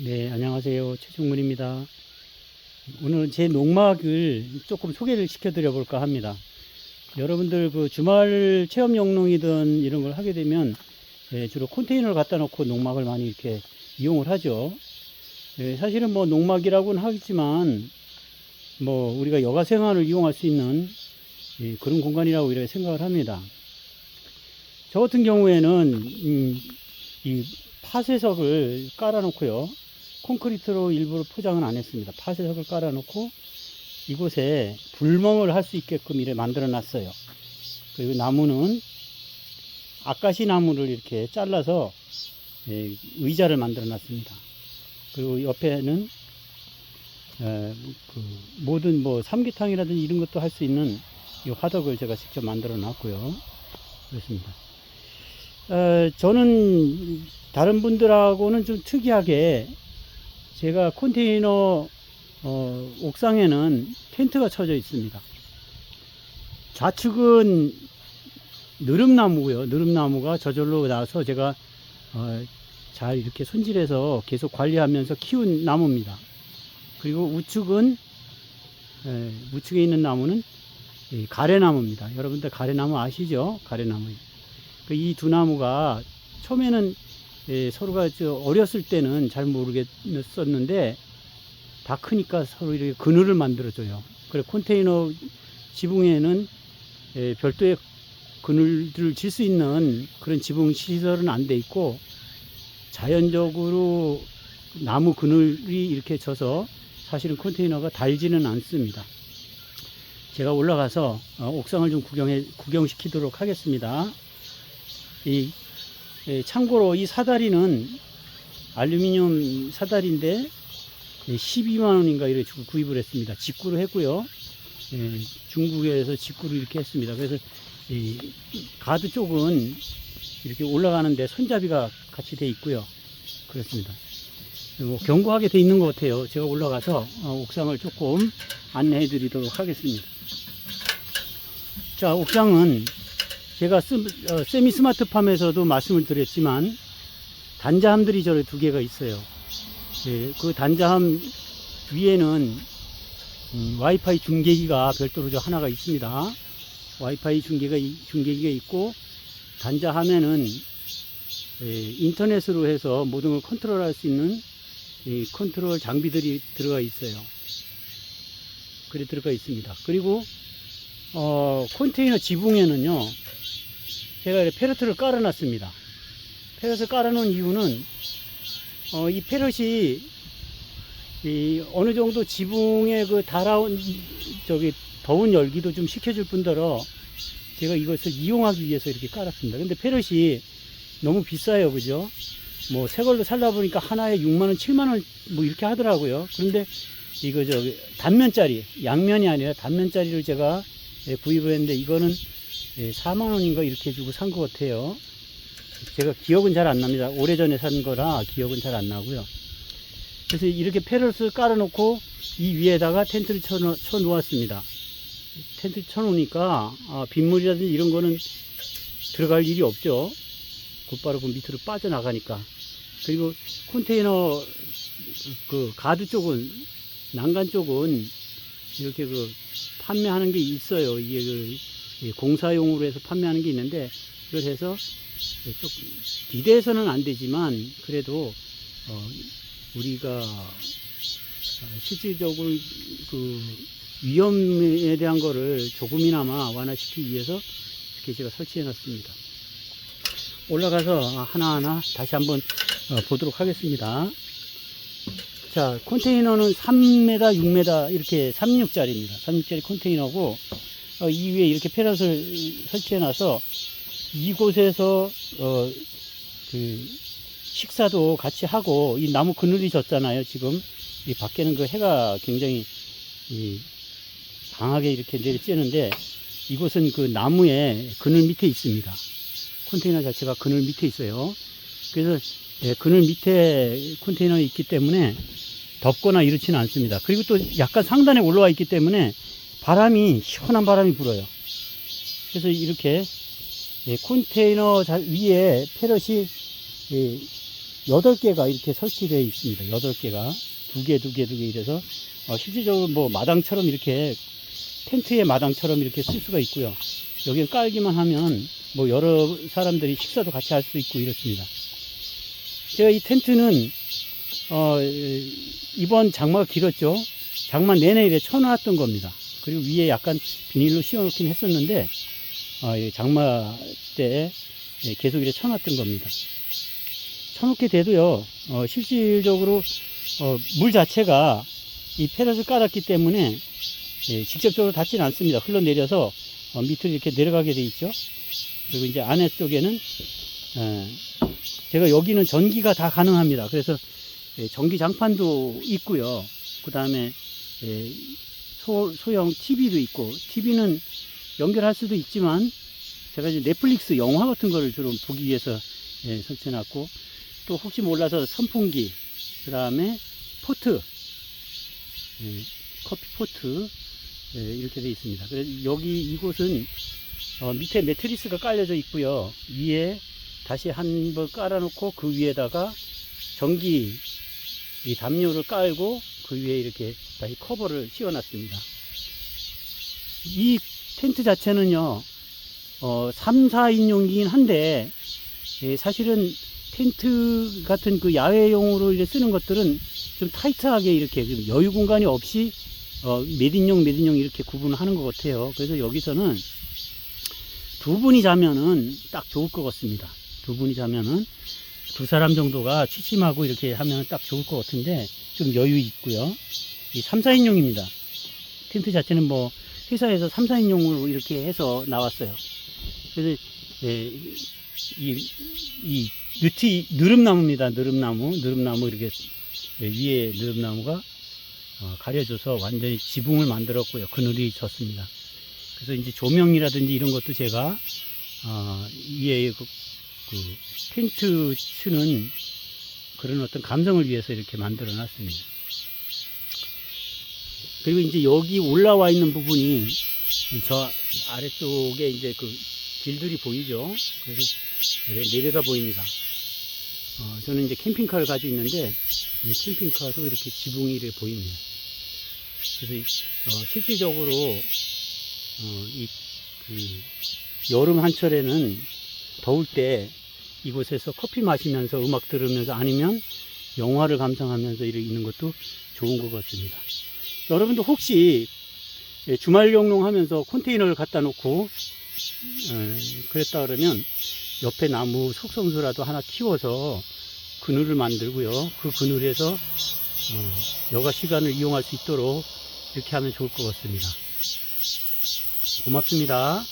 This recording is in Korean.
네, 안녕하세요. 최중문입니다. 오늘 제 농막을 조금 소개를 시켜드려 볼까 합니다. 여러분들 그 주말 체험 영농이든 이런 걸 하게 되면 예, 주로 컨테이너를 갖다 놓고 농막을 많이 이렇게 이용을 하죠. 예, 사실은 뭐 농막이라고는 하겠지만 뭐 우리가 여가 생활을 이용할 수 있는 예, 그런 공간이라고 이렇게 생각을 합니다. 저 같은 경우에는 음, 이 파쇄석을 깔아놓고요. 콘크리트로 일부러 포장은 안 했습니다. 파쇄석을 깔아놓고 이곳에 불멍을 할 수 있게끔 이렇게 만들어 놨어요. 그리고 나무는 아까시 나무를 이렇게 잘라서 예, 의자를 만들어 놨습니다. 그리고 옆에는 에, 그 모든 뭐 삼계탕이라든지 이런 것도 할 수 있는 이 화덕을 제가 직접 만들어 놨고요. 그렇습니다. 어, 저는 다른 분들하고는 좀 특이하게 제가 컨테이너 어, 옥상에는 텐트가 쳐져 있습니다. 좌측은 느릅나무고요. 느릅나무가 저절로 나서 제가 어, 잘 이렇게 손질해서 계속 관리하면서 키운 나무입니다. 그리고 우측은 에, 우측에 있는 나무는 이 가래나무입니다. 여러분들 가래나무 아시죠? 가래나무. 그이두 나무가 처음에는 예, 서로가 저 어렸을 때는 잘 모르겠었는데 다 크니까 서로 이렇게 그늘을 만들어줘요. 그래 컨테이너 지붕에는 예, 별도의 그늘들을 질 수 있는 그런 지붕 시설은 안 돼 있고 자연적으로 나무 그늘이 이렇게 져서 사실은 컨테이너가 달지는 않습니다. 제가 올라가서 어, 옥상을 좀 구경해 구경시키도록 하겠습니다. 이 예, 참고로 이 사다리는 알루미늄 사다리인데 12만 원인가 이렇게 주고 구입을 했습니다. 직구로 했고요. 예, 중국에서 직구로 이렇게 했습니다. 그래서 이 가드 쪽은 이렇게 올라가는데 손잡이가 같이 돼 있고요. 그렇습니다. 뭐 견고하게 돼 있는 것 같아요. 제가 올라가서 어, 옥상을 조금 안내해 드리도록 하겠습니다. 자, 옥상은 제가 스, 어, 세미 스마트팜에서도 말씀을 드렸지만 단자함들이 저래 두 개가 있어요. 예, 그 단자함 위에는 음, 와이파이 중계기가 별도로 저 하나가 있습니다. 와이파이 중계가 중계기가 있고 단자함에는 예, 인터넷으로 해서 모든 걸 컨트롤할 수 있는 이 컨트롤 장비들이 들어가 있어요. 그래 들어가 있습니다. 그리고 어, 컨테이너 지붕에는요, 제가 이렇게 페르트를 깔아 놨습니다. 페르트 깔아 놓은 이유는, 어, 이 페르시, 이, 어느 정도 지붕에 그 달아온, 저기, 더운 열기도 좀 식혀줄 뿐더러, 제가 이것을 이용하기 위해서 이렇게 깔았습니다. 근데 페르시 너무 비싸요, 그죠? 뭐, 새 걸로 살다 보니까 하나에 6만 원, 7만 원, 뭐, 이렇게 하더라고요. 그런데, 이거 저 단면짜리, 양면이 아니라 단면짜리를 제가 예, 구입을 했는데 이거는 예, 4만 원인가 이렇게 주고 산 것 같아요. 제가 기억은 잘 안 납니다. 오래전에 산 거라 기억은 잘 안 나고요. 그래서 이렇게 페럴스를 깔아 놓고 이 위에다가 텐트를 쳐, 놓, 쳐 놓았습니다. 텐트 쳐 놓으니까 아, 빗물이라든지 이런 거는 들어갈 일이 없죠. 곧바로 그 밑으로 빠져나가니까. 그리고 컨테이너 그 가드 쪽은 난간 쪽은 이렇게 그 판매하는 게 있어요. 이게 그이 공사용으로 해서 판매하는 게 있는데 그걸 해서 좀 기대해서는 안 되지만 그래도 어 우리가 실질적으로 그 위험에 대한 거를 조금이나마 완화시키기 위해서 이렇게 제가 설치해 놨습니다. 올라가서 하나하나 다시 한번 어, 보도록 하겠습니다. 자, 컨테이너는 3m, 6m 이렇게 36짜리입니다. 36짜리 컨테이너고 어, 이 위에 이렇게 페럿을 설치해 놔서 이곳에서 어, 그 식사도 같이 하고 이 나무 그늘이 졌잖아요. 지금 이 밖에는 그 해가 굉장히 이 강하게 이렇게 내리쬐는데 이곳은 그 나무의 그늘 밑에 있습니다. 컨테이너 자체가 그늘 밑에 있어요. 그래서 예, 그늘 밑에 컨테이너가 있기 때문에 덥거나 이렇지는 않습니다. 그리고 또 약간 상단에 올라와 있기 때문에 바람이 시원한 바람이 불어요. 그래서 이렇게 예, 컨테이너 자- 위에 페럿이 예, 여덟 개가 이렇게 설치되어 있습니다. 여덟 개가 두 개, 두 개, 두개 이래서 어, 실질적으로 뭐 마당처럼 이렇게 텐트의 마당처럼 이렇게 쓸 수가 있고요. 여기 깔기만 하면 뭐 여러 사람들이 식사도 같이 할 수 있고 이렇습니다. 제가 이 텐트는 어, 이번 장마가 길었죠. 장마 내내 이렇게 쳐놨던 겁니다. 그리고 위에 약간 비닐로 씌워놓긴 했었는데 어, 이 장마 때 예, 계속 이렇게 쳐놨던 겁니다. 쳐놓게 돼도요, 어, 실질적으로 어, 물 자체가 이 페럿을 깔았기 때문에 예, 직접적으로 닿지는 않습니다. 흘러내려서 어, 밑으로 이렇게 내려가게 돼 있죠. 그리고 이제 안에 쪽에는 예, 제가 여기는 전기가 다 가능합니다. 그래서 예, 전기 장판도 있고요. 그 다음에 예, 소, 소형 TV도 있고 TV는 연결할 수도 있지만 제가 이제 넷플릭스 영화 같은 거를 주로 보기 위해서 예, 설치해놨고 또 혹시 몰라서 선풍기 그 다음에 포트 예, 커피 포트 예, 이렇게 되어 있습니다. 그래서 여기 이곳은 어, 밑에 매트리스가 깔려져 있고요. 위에 다시 한 번 깔아놓고 그 위에다가 전기 이 담요를 깔고 그 위에 이렇게 다시 커버를 씌워놨습니다. 이 텐트 자체는요, 어, 3, 4인용이긴 한데, 예, 사실은 텐트 같은 그 야외용으로 이제 쓰는 것들은 좀 타이트하게 이렇게 좀 여유 공간이 없이 어, 몇 인용 이렇게 구분을 하는 것 같아요. 그래서 여기서는 두 분이 자면은 딱 좋을 것 같습니다. 두 분이 자면은 두 사람 정도가 취침하고 이렇게 하면 딱 좋을 것 같은데 좀 여유 있고요. 이 3, 4인용입니다. 텐트 자체는 뭐 회사에서 3, 4인용으로 이렇게 해서 나왔어요. 그래서 예, 이, 이 느티 느릅나무입니다. 느릅나무, 느릅나무 이렇게 예, 위에 느릅나무가 어, 가려져서 완전히 지붕을 만들었고요. 그늘이 졌습니다. 그래서 이제 조명이라든지 이런 것도 제가 어, 위에 그, 그 텐트 치는 그런 어떤 감성을 위해서 이렇게 만들어 놨습니다. 그리고 이제 여기 올라와 있는 부분이 이저 아래쪽에 이제 그 길들이 보이죠. 그래서 네, 내려가 보입니다. 어, 저는 이제 캠핑카를 가지고 있는데 이 캠핑카도 이렇게 지붕이 이렇게 보입니다. 그래서 이, 어, 실질적으로 어, 이, 그 여름 한철에는 더울 때 이곳에서 커피 마시면서 음악 들으면서 아니면 영화를 감상하면서 이렇게 있는 것도 좋은 것 같습니다. 여러분도 혹시 예, 주말 영농 하면서 컨테이너를 갖다 놓고 에, 그랬다 그러면 옆에 나무 속성수라도 하나 키워서 그늘을 만들고요. 그 그늘에서 어, 여가 시간을 이용할 수 있도록 이렇게 하면 좋을 것 같습니다. 고맙습니다.